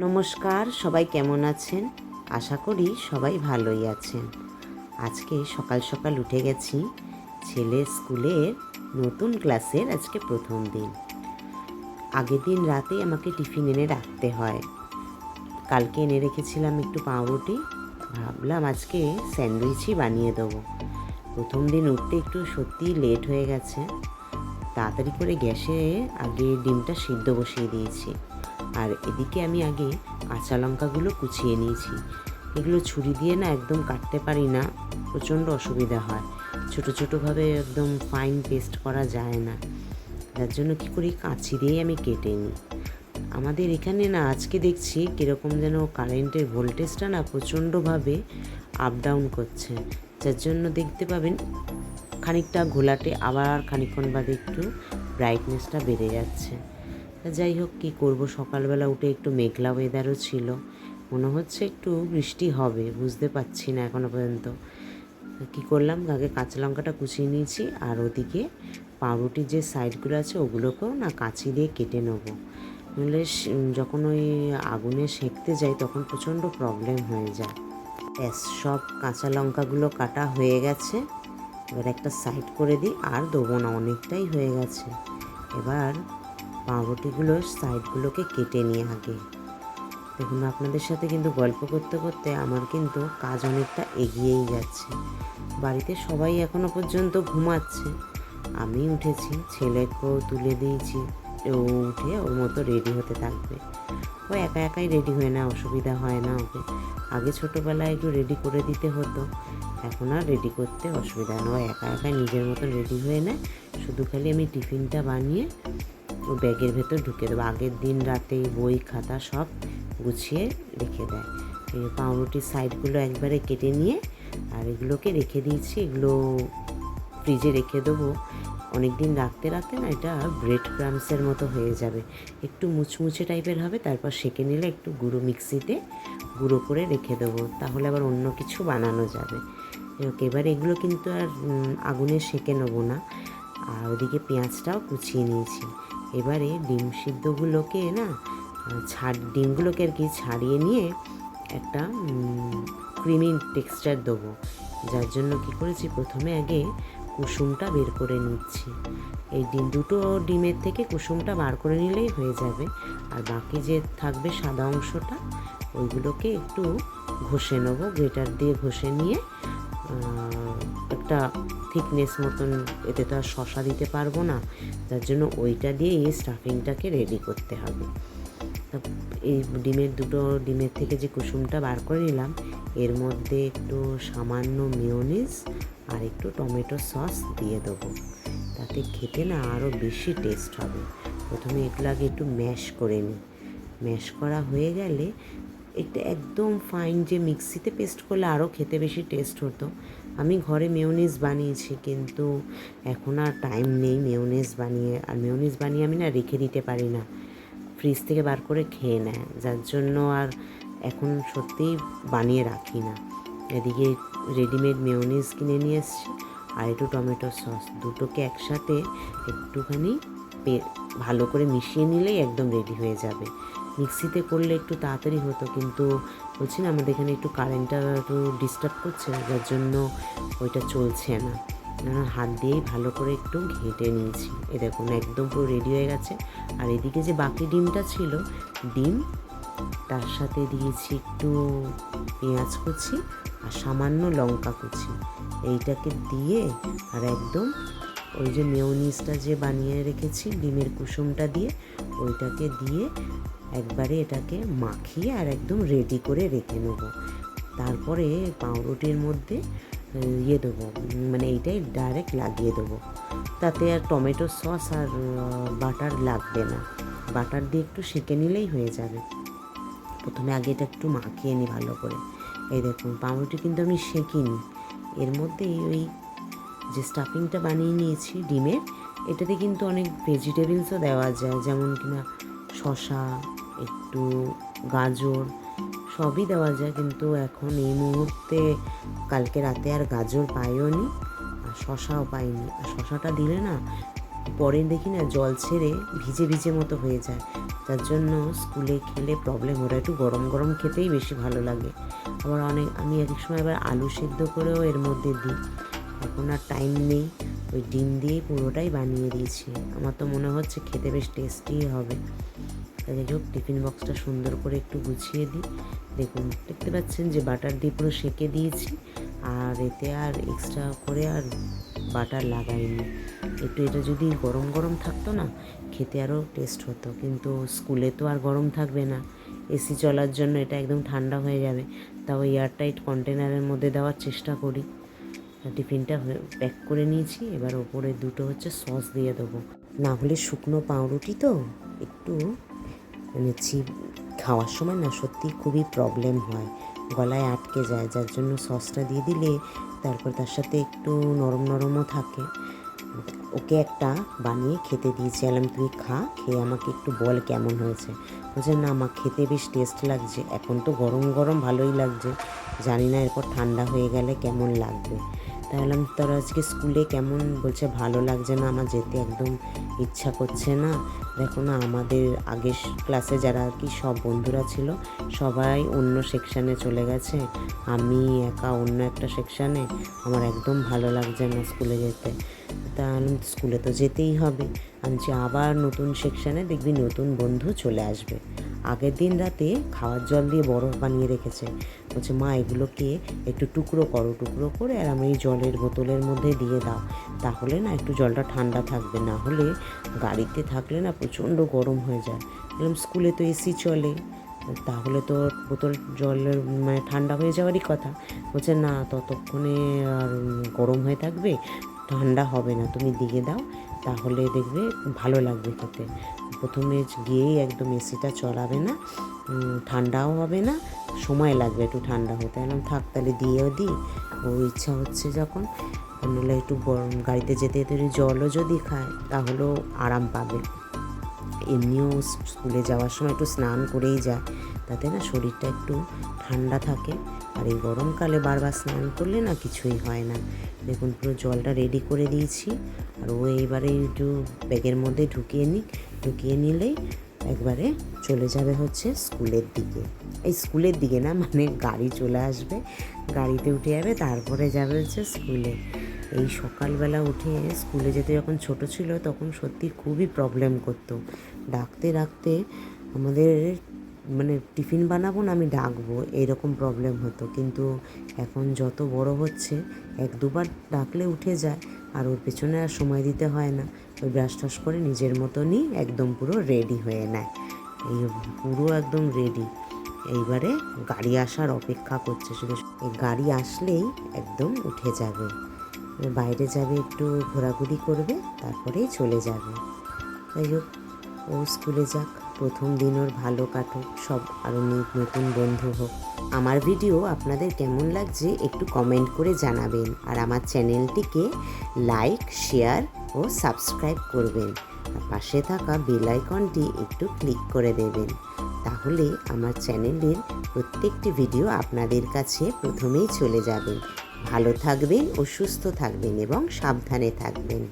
নমস্কার, সবাই কেমন আছেন? আশা করি সবাই ভালোই আছেন। আজকে সকাল সকাল উঠে গেছি ছেলের স্কুলের নতুন ক্লাসের আজকে প্রথম দিন। আগের দিন রাতে আমাকে টিফিন এনে রাখতে হয়। কালকে এনে রেখেছিলাম একটু পাউরুটি। ভাবলাম আজকে স্যান্ডউইচই বানিয়ে দেবো। প্রথম দিন উঠতে একটু সত্যি লেট হয়ে গেছে। তাড়াতাড়ি করে গ্যাসে আগে ডিমটা সিদ্ধ বসিয়ে দিয়েছি। আর এদিকে আমি আগে কাঁচা লঙ্কাগুলো কুচিয়ে নিয়েছি। এগুলো ছুরি দিয়ে না একদম কাটতে পারি না, প্রচণ্ড অসুবিধা হয়। ছোটো ছোটোভাবে একদম ফাইন পেস্ট করা যায় না। যার জন্য কী করি, কাঁচি দিয়েই আমি কেটে নিই। আমাদের এখানে না আজকে দেখছি কীরকম যেন কারেন্টের ভোল্টেজটা না প্রচণ্ডভাবে আপ ডাউন করছে। যার জন্য দেখতে পাবেন, খানিকটা ঘোলাটে আবার খানিকক্ষণ বাদে একটু ব্রাইটনেসটা বেড়ে যাচ্ছে। যাই হোক, কী করব? সকালবেলা উঠে একটু মেঘলা ওয়েদারও ছিল। মনে হচ্ছে একটু বৃষ্টি হবে, বুঝতে পারছি না এখনও পর্যন্ত। কী করলাম? আগে কাঁচা লঙ্কাটা কুচিয়ে নিয়েছি, আর ওদিকে পাউরুটির যে সাইডগুলো আছে, ওগুলোকেও না কাঁচি দিয়ে কেটে নেব। নইলে স- যখন ওই আগুনে সেঁকতে যাই, তখন প্রচণ্ড প্রবলেম হয়ে যায়। ব্যাস, সব কাঁচা লঙ্কাগুলো কাটা হয়ে গেছে। এবার একটা সাইড করে দিই, আর দেবো না, অনেকটাই হয়ে গেছে। এবার পাউরুটিগুলোর সাইডগুলোকে কেটে নিই আগে। দেখুন, আপনাদের সাথে কিন্তু গল্প করতে করতে আমার কিন্তু কাজ অনেকটা এগিয়েই যাচ্ছে। বাড়িতে সবাই এখনও পর্যন্ত ঘুমাচ্ছে। আমি উঠেছি ছেলেকেও তুলে দিয়েছি। ও উঠে ওর মতো রেডি হতে থাকবে। ও একা একাই রেডি হয়ে না, অসুবিধা হয় না ওকে। আগে ছোটোবেলায় একটু রেডি করে দিতে হতো। এখন আর রেডি করতে অসুবিধা হয় না ও একা একাই নিজের মতো রেডি হয়ে নেয়। শুধু খালি আমি টিফিনটা বানিয়ে ব্যাগের ভেতর ঢুকে দেবো। আগের দিন রাতে বই, খাতা সব গুছিয়ে রেখে দেয়। এই পাউরুটির সাইডগুলো একবারে কেটে নিয়ে আর এগুলোকে রেখে দিয়েছি। এগুলো ফ্রিজে রেখে দেবো। অনেক দিন রাখতে রাখতে না এটা ব্রেড ক্রামসের মতো হয়ে যাবে। একটু মুচমুচে টাইপের হবে, তারপর সেঁকে নিলে একটু গুঁড়ো মিক্সিতে গুঁড়ো করে রেখে দেবো। তাহলে আবার অন্য কিছু বানানো যাবে। এবার এগুলো কিন্তু আর আগুনে সেঁকে নেব না। আর ওদিকে পেঁয়াজটাও কুচিয়ে নিয়েছি। এবারে ডিম সিদ্ধগুলোকে না ছাড়, ডিমগুলোকে আর কি ছাড়িয়ে নিয়ে একটা ক্রিমি টেক্সচার দেবো। যার জন্য কি করেছি, প্রথমে আগে কুসুমটা বের করে নিচ্ছি। এই ডিম, দুটো ডিমের থেকে কুসুমটা বার করে নিলেই হয়ে যাবে। আর বাকি যে থাকবে সাদা অংশটা, ওইগুলোকে একটু ঘষে নেব, গ্রেটার দিয়ে ঘষে নিয়ে একটা থিকনেস মতন এতে তো আর শশা দিতে পারব না। যার জন্য ওইটা দিয়ে এই স্টাফিংটাকে রেডি করতে হবে। তা এই ডিমের দুটো, ডিমের থেকে যে কুসুমটা বার করে নিলাম, এর মধ্যে একটু সামান্য মেয়োনিজ আর একটু টমেটো সস দিয়ে দেবো। তাতে খেতে না আরও বেশি টেস্ট হবে। প্রথমে এগুলো আগে একটু ম্যাশ করে নিই। ম্যাশ করা হয়ে গেলে এটা একদম ফাইন যে মিক্সিতে পেস্ট করলে আরও খেতে বেশি টেস্ট হতো। আমি ঘরে মেয়োনিজ বানিয়েছি, কিন্তু এখন আর টাইম নেই মেয়োনিজ বানিয়ে। আর মেয়োনিজ বানিয়ে আমি না রেখে দিতে পারি না। ফ্রিজ থেকে বার করে খেয়ে নেয়। যার জন্য আর এখন সত্যিই বানিয়ে রাখি না। এদিকে রেডিমেড মেয়োনিজ কিনে নিয়ে এসেছি, আর একটু টমেটো সস দুটোকে একসাথে একটুখানি ভালো করে মিশিয়ে নিলেই একদম রেডি হয়ে যাবে। মিক্সিতে করলে একটু তাড়াতাড়ি হতো, কিন্তু বলছি না, আমাদের এখানে একটু কারেন্টটা একটু ডিস্টার্ব করছে, যার জন্য ওইটা চলছে না। হাত দিয়েই ভালো করে একটু ঘেঁটে নিয়েছি। এ দেখুন, একদম পুরো রেডি হয়ে গেছে। আর এদিকে যে বাকি ডিমটা ছিল, ডিম, তার সাথে দিয়েছি একটু পেঁয়াজ কুচি আর সামান্য লঙ্কা কুচি। এইটাকে দিয়ে আর একদম ওই যে মেয়োনিজটা যে বানিয়ে রেখেছি, ডিমের কুসুমটা দিয়ে, ওইটাকে দিয়ে একবারে এটাকে মাখিয়ে আর একদম রেডি করে রেখে নেব। তারপরে পাউরুটির মধ্যে ইয়ে দেবো মানে এইটাই ডাইরেক্ট লাগিয়ে দেবো। তাতে আর টমেটো সস আর বাটার লাগবে না। বাটার দিয়ে একটু সেঁকে নিলেই হয়ে যাবে। প্রথমে আগে এটা একটু মাখিয়ে নিই ভালো করে। এই দেখুন, পাউরুটি কিন্তু আমি সেঁকিনি। এর মধ্যেই ওই যে স্টাফিংটা বানিয়ে নিয়েছি ডিমের, এটাতে কিন্তু অনেক ভেজিটেবলসও দেওয়া যায়, যেমন কিনা শশা একটু গাজর সবই দেওয়া যায়, কিন্তু এখন এই মুহূর্তে কালকে রাতে আর গাজর পাইও নি, আর শশাও পাইনি। আর শশাটা দিলে না, পরে দেখি না জল ছেড়ে ভিজে ভিজে মতো হয়ে যায়। তার জন্য স্কুলে খেলে প্রবলেম ওরা একটু গরম গরম খেতেই বেশি ভালো লাগে। আবার অনেক, আমি এক সময় আবার আলু সিদ্ধ করেও এর মধ্যে দিই। এখন আর টাইম নেই, ওই ডিম দিয়েই পুরোটাই বানিয়ে দিয়েছি। আমার তো মনে হচ্ছে খেতে বেশ টেস্টি হবে। যাই হোক, টিফিন বক্সটা সুন্দর করে একটু গুছিয়ে দিই। দেখুন, দেখতে পাচ্ছেন যে বাটার দিয়ে পুরো সেঁকে দিয়েছি। আর এতে আর এক্সট্রা করে আর বাটার লাগাইনি। একটু এটা যদি গরম গরম থাকতো না, খেতে আরও টেস্ট হতো। কিন্তু স্কুলে তো আর গরম থাকবে না। এসি চলার জন্য এটা একদম ঠান্ডা হয়ে যাবে। তাও এয়ারটাইট কন্টেনারের মধ্যে দেওয়ার চেষ্টা করি। টিফিনটা প্যাক করে নিয়েছি। এবার ওপরে দুটো হচ্ছে সস দিয়ে দেবো। না হলে শুকনো পাউরুটি তো, একটু মানে খাওয়ার সময় না সত্যি খুবই প্রবলেম হয়। গলায় আটকে যায়, যার জন্য সসটা দিয়ে দিলে তারপর তার সাথে একটু নরম নরমও থাকে। ওকে একটা বানিয়ে খেতে দিয়েছি। এলাম তুই খা, খেয়ে আমাকে একটু বল কেমন হয়েছে। বলছে, না আমার খেতে বেশ টেস্ট লাগছে। এখন তো গরম গরম ভালোই লাগছে। জানি না এরপর ঠান্ডা হয়ে গেলে কেমন লাগবে। তাহলে আমি তোর আজকে স্কুলে কেমন? বলছে, ভালো লাগছে না, আমার যেতে একদম ইচ্ছা করছে না। দেখো না, আমাদের আগের ক্লাসে যারা আর কি সব বন্ধুরা ছিল, সবাই অন্য সেকশানে চলে গেছে। আমি একা অন্য একটা সেকশানে আমার একদম ভালো লাগছে না স্কুলে যেতে। তাহলে স্কুলে তো যেতেই হবে। আমি আবার নতুন সেকশানে দেখবি নতুন বন্ধু চলে আসবে। আগের দিন রাতে খাওয়ার জল দিয়ে বরফ বানিয়ে রেখেছে। বলছে, মা, এগুলোকে একটু টুকরো করো, টুকরো করে আর আমি এই জলের বোতলের মধ্যে দিয়ে দাও। তাহলে না একটু জলটা ঠান্ডা থাকবে, না হলে গাড়িতে থাকলে না প্রচণ্ড গরম হয়ে যায়। বললাম, স্কুলে তো এসি চলে। তাহলে তো বোতল জলের মানে ঠান্ডা হয়ে যাওয়ারই কথা। বলছে, না, ততক্ষণে আর গরম হয়ে থাকবে, ঠান্ডা হবে না। তুমি দিয়ে দাও, তাহলে দেখবে ভালো লাগবে খেতে। প্রথমে গিয়েই একদম এসিটা চলাবে না ঠান্ডাও হবে না, সময় লাগবে একটু ঠান্ডা হতে। এলাম থাক তাহলে দিয়েও দিই। ও ইচ্ছা হচ্ছে যখন নইলে একটু গরম গাড়িতে যেতে যেতে জলও যদি খায়, তাহলেও আরাম পাবে। এমনিও স্কুলে যাওয়ার সময় একটু স্নান করেই যায়, তাতে না শরীরটা একটু ঠান্ডা থাকে। আর এই গরমকালে বারবার স্নান করলে না কিছুই হয় না। দেখুন পুরো জলটা রেডি করে দিয়েছি, আর ও এইবারে একটু ব্যাগের মধ্যে ঢুকিয়ে নিই ঢুকিয়ে নিলেই একবারে চলে যাবে হচ্ছে স্কুলের দিকে। এই স্কুলের দিকে না মানে গাড়ি চলে আসবে, গাড়িতে উঠে যাবে, তারপরে যাবে হচ্ছে স্কুলে। এই সকালবেলা উঠে স্কুলে যেতে যখন ছোট ছিল, তখন সত্যি খুবই প্রবলেম করতো। ডাকতে ডাকতে আমাদের মানে টিফিন বানাবো না, আমি ডাকবো, এরকম প্রবলেম হতো। কিন্তু এখন যত বড় হচ্ছে, এক দুবার ডাকলে উঠে যায়, আর ওর পেছনে আর সময় দিতে হয় না। ওই ব্রাশ টাশ করে নিজের মতনই একদম পুরো রেডি হয়ে নেয়। এই পুরো একদম রেডি এইবারে গাড়ি আসার অপেক্ষা করছে শুধু। এই গাড়ি আসলেই একদম উঠে যাবে। বাইরে যাবে, একটু ঘোরাঘুরি করবে, তারপরেই চলে যাবে। যাই হোক, ও স্কুলে যাক। প্রথম দিন ওর ভালো কাটুক, সব আরও নতুন বন্ধু হোক। আমার ভিডিও আপনাদের কেমন লাগছে একটু কমেন্ট করে জানাবেন। আর আমার চ্যানেলটিকে লাইক শেয়ার ও সাবস্ক্রাইব করবেন। পাশে থাকা বেল আইকনটি একটু ক্লিক করে দেবেন। তাহলে আমার চ্যানেলের প্রত্যেকটি ভিডিও আপনাদের কাছে প্রথমেই চলে যাবে। ভালো থাকবেন ও সুস্থ থাকবেন এবং সাবধানে থাকবেন।